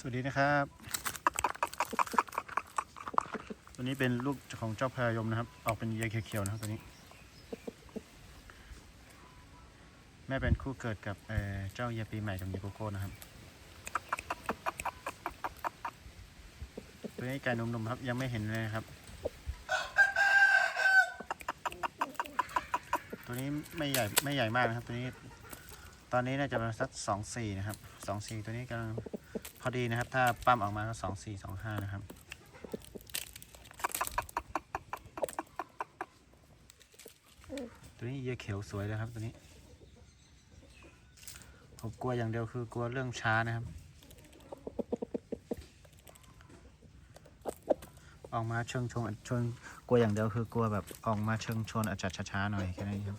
สวัสดีนะครับ ตัวนี้เป็นลูกของเจ้าพายมนะครับ ออกเป็นยาเขียวๆนะครับตัวนี้ แม่เป็นคู่เกิดกับเเจ้าเยาปีใหม่กับเยาโกโก้นะครับ ตัวนี้ไก่นมๆครับยังไม่เห็นเลยครับ ตัวนี้ไม่ใหญ่ไม่ใหญ่มากนะครับ ตัวนี้ ตอนนี้น่าจะประมาณสักสองสี่นะครับสองสี่ตัวนี้กำลัง พอดีนะครับ ถ้าปั้มออกมาก็สองสี่สองห้านะครับตัวนี้เยอะเขียวสวยเลยครับตัวนี้ ผมกลัวอย่างเดียวคือกลัวเรื่องช้านะครับ ออกมาเชิงชนชนกลัวอย่างเดียวคือกลัวแบบออกมาเชิงชนอาจจะช้าๆหน่อยแค่นั้นเองครับ